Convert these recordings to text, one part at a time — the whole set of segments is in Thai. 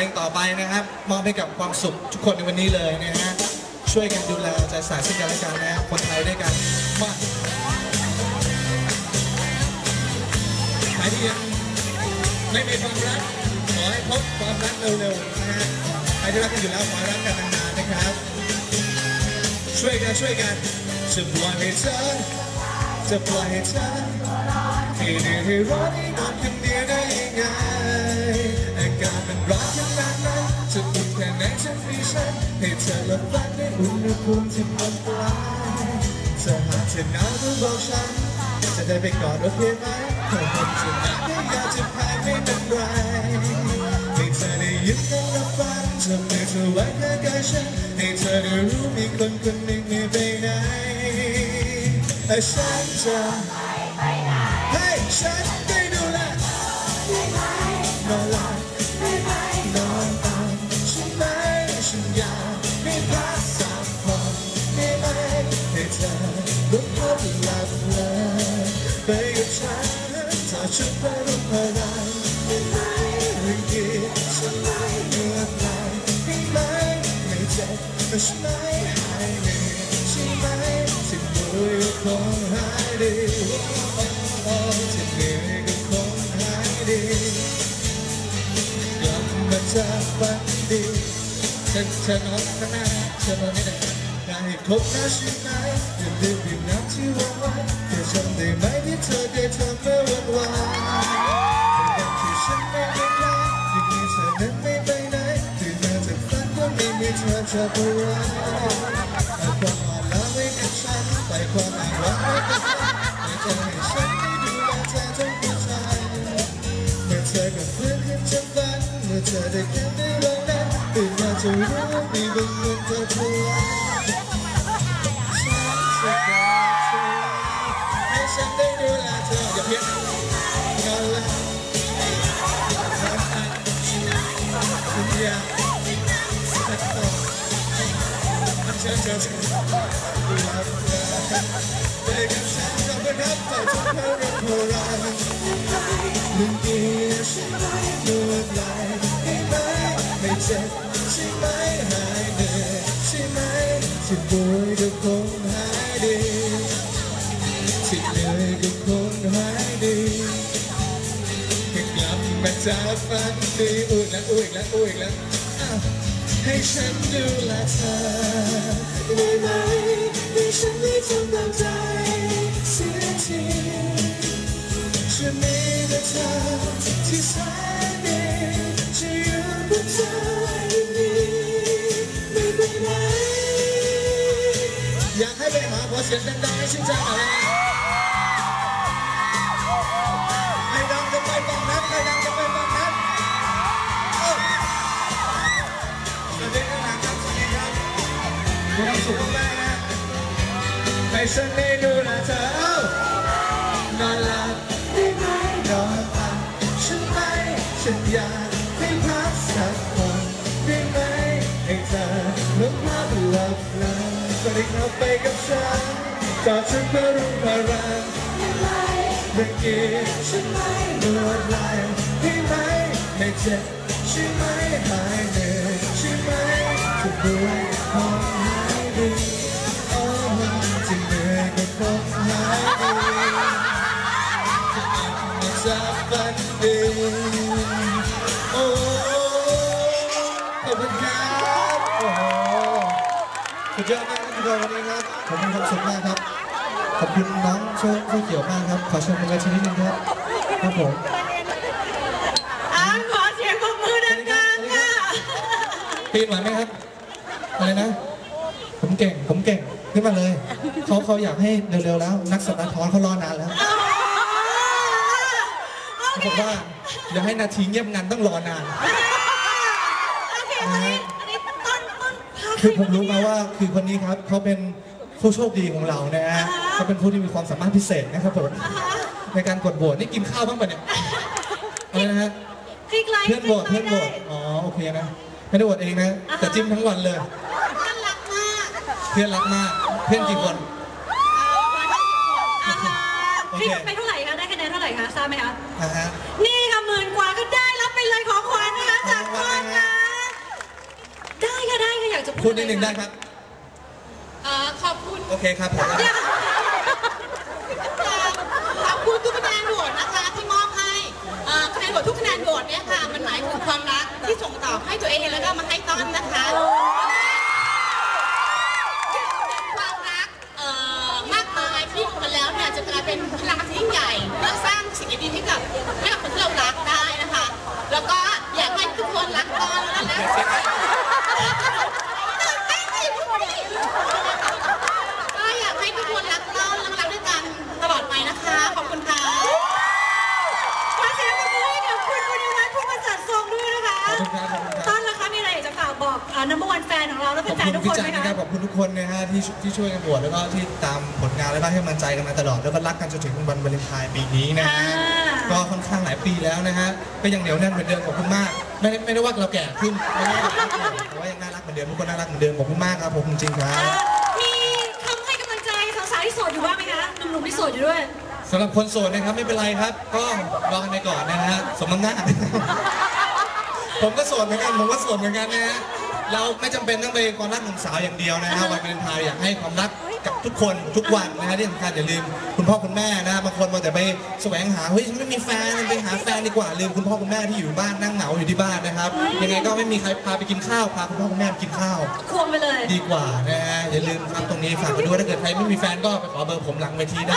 ลงต่อไปนะครับ มอบให้กับความสุขทุกคนในวันนี้เลยนะฮะ ช่วยกันดูแลใจใส่ซึ่งกันและกันนะคนไทยด้วยกันมาใครที่ยังไม่มีความรัก ขอให้พบความรักเร็วๆนะฮะ ใครที่รักกันอยู่แล้วขอรักกันนานๆนะครับ ช่วยกันช่วยกันจะปล่อยให้เธอจะปล่อยให้เธอให้ได้ให้ร้อ นแค่ไหนจะมีฉันให้เธอลับฝันในอุณหภูมิที่มันปลายจะหากเธอหนาวต้องบอกฉัน จะได้ไปกอดโอเคไหมเธอคงจะหนาวไม่อยากจะพายไม่เป็นไรให้เธอได้ยินและรับฟังจะไม่เธอไว้แค่ใกล้ฉันให้เธอได้รู้มีคนคนหนึ่งไม่ไปไหนแต่ฉันจะให้ฉันได้ากให้พักสักผ่อนได้ไหมให้เธอลุกขึ้นหลับเลยไปกับฉันถ้าฉันไปรู้พลังได้ไหมเรื่อดีฉันไม่เหนื่อยไหลได้ไหมไม่เจ็บแต่ฉันไม่หายเหนื่อยใช่ไหมที่เหนื่อยก็คงหายดีโอ้ที่เหนื่อยก็คงหายดีกลับมาจากฝันดี ฉันจะนอนข้างหน้าฉันนอนไม่ได้ได้ครบนะใช่ไหมอย่าลืมดื่มน้ำที่วางไว้เธอจำได้ไหมที่เธอได้ทำเมื่อวันวานในวันที่ฉันไม่ได้ไกลยังมีเธอนั้นไม่ไปไหนตื่นมาจากฝันก็ไม่มีเธอจะไปไว้เอาความอ่อนล้าไว้กับฉันไปความอ้างว้าไว้กับฉันไม่จะให้ฉันได้ดูแลเธอทั้งหัวใจเมื่อเธอกับเพื่อนขึ้นจากฝันเมื่อเธอได้แค่ ตื่นมาจะรู้ว่ามีบางวันเธอทวารฉันจะก ช่ไหมหายเหนื่อยใช่ไหมที่ป่วยก็คงหายดีที่เหนื่อยก็คงหายดีให้กลับมาจากฝันดีอุ้ยแล้วอุ้ยแล้วอุ้ยแล้วให้ฉันดูแลเธอได้ไหมให้ฉันได้ทำตามใจเสียทีฉันมีแต่เธอที่ใสน สียงดังๆให้ชื่นใจหน่อยให้ดังจะไปฝั่งนั้นให้ดังจะไปฝั่งนั้นเอ้าสวัสดีครับสวัสดีครับมีความสุขมากนะให้ฉันได้ดู เข้าไปกับฉันกอดฉันเพื่อรุ่งพลังเมื่อกี้ฉันไม่นวดไหลได้ไหมไม่เจ็บใช่ไหมหายเหนื่อยใช่ไหมจะป่วยคงหายดีโอ้จะเหนื่อยก็คงหายดีจะฝันดีโอ้ขอบคุณครับ สุดยอดมากครับทุกคนวันนี้ครับผมมีความสุขมากครับ ขอบคุณน้องโชคโชคเขียวมากครับ ขอเชิญบนเวทีนิดนึงครับครับผมอะขอเสียงปรบมือดังๆค่ะปีนไหวไหมครับอะไรนะ ผมเก่งผมเก่งขึ้นมาเลยเขาเขาอยากให้เร็วๆแล้ว นักสัตว์ทอนเขารอนานแล้วโอเขาเคบอกว่าอย่าให้นาทีเงียบงันต้องรอนานโอเค ครคือผมรู้มาว่าคือคนนี้ครับเขาเป็นผู้โชคดีของเรานะฮะเขาเป็นผู้ที่มีความสามารถพิเศษนะครับผมในการกดโหวตนี่กินข้าวบ้างปะเนี่ยอะไรนะฮะคลิกไลค์เพื่อนโหวตคเพื่ลิอนกโหวไลตค์อ๋อโอเคนะไม่ได้โหวตเองนะแต่จิ้มทั้งวันเลย น่ารักมากเพื่อนรักมากเพื่อนกี่คนอ่าฮะโอคเคลิกไปเท่าไหร่คะ ได้คะแนนเท่าไหร่คะ ทราบไหมคะนะฮะ นี่ค่ะหมื่นกว่าก็ได้รับไปเลยของขวัญนะคะจากก้อนค่ะ พูดนิดนึงได้ครับ เอ่อขอบคุณโอเคครับผมเดี๋ยวขอบคุณทุกคะแนนโหวตนะคะที่มอบให้เอ่อคะแนนโหวตทุกคะแนนโหวตเนี่ยค่ะ มันหมายถึงความรักที่ส่งต่อให้ตัวเองแล้วก็มาให้ต้อนนะคะความรักเอ่อมากมายที่อยู่กันแล้วเนี่ยจะกลายเป็นพลังที่ยิ่งใหญ่เพื่อสร้างสิ่งดีๆให้กับให้กับคนที่เรารักได้นะคะ แล้วก็อยากให้ทุกคนรักต้อนแล้วก็รัก ก็อยากให้ทุกคนรักต้อนและรักด้วยกันตลอดไปนะคะ ขอบคุณค่ะ ขอเสียงปรบมือให้กับคุณบุญวัฒน์ผู้ประจัดทรงด้วยนะ คะขอบคุณครับขอบคุณครับ ต้อนนะคะมีอะไรอยากจะฝากบอกอ่า number one แฟนของเราแล้วขอบแฟนคุณๆทุกพี่คนจันไหมนะคะครับขอบคุณทุกคนนะฮะที่ที่ช่วยกันบวชแล้วก็ที่ตามผลงานแล้วก็ให้กำลังใจกันมาตลอดแล้วก็รักกันจนถึงวันวาเลนไทน์ปีนี้นะฮะก็ค่อนข้างหลายปีแล้วนะฮะก็ยังเหนียวแน่นเหมือนเดิมขอบคุณมากไม่ได้ไม่ได้ว่าเราแก่ขึ้นไม่ได้ว่าแต่ว่ายังน่ารักเหมือนเดิมทุกคนน่ารักเหมือนเดิมขอบคุณมากครับผมจริงๆครับอ่ามีคำให้กำลังใจสาวๆที่โสดอยู่บ้างไหมคะหนุ่มๆที่โสดอยู่ด้วยสำหรับคนโสดนะครับไม่เป็นไรครับ ก็รอกันไปก่อนนะฮะสมน้ำหน้า ผมก็โสดเหมือนกันผมก็โสดเหมือนกันนะฮะเราไม่จำเป็นต้องไปความรักหนุ่มสาวอย่างเดียวนะฮะวันวาเลนไทน์อยากให้ความรักกับทุกคนทุกวันนะฮะที่สำคัญอย่าลืมคุณพ่อคุณแม่นะบางคนมัวแต่ไปแสวงหาเฮ้ยฉันไม่มีแฟนไปหาแฟนดีกว่าลืมคุณพ่อคุณแม่ที่อยู่บ้านนั่งเหงาอยู่ที่บ้านนะครับยังไงก็ไม่มีใครพาไปกินข้าวพาคุณพ่อคุณแม่ไปกินข้าว ควงไปเลย ดีกว่านะฮะอย่าลืมครับตรงนี้ฝากไปด้วยถ้าเกิดใครไม่มีแฟนก็ไปขอเบอร์ผมหลังเวทีได้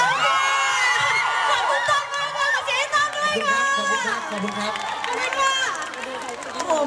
ขอบคุณต้อนมากค่ะเจ๊ต้อนด้วยค่ะขอบคุณครับขอบคุณครับ ขอบคุณค่ะโอ้โห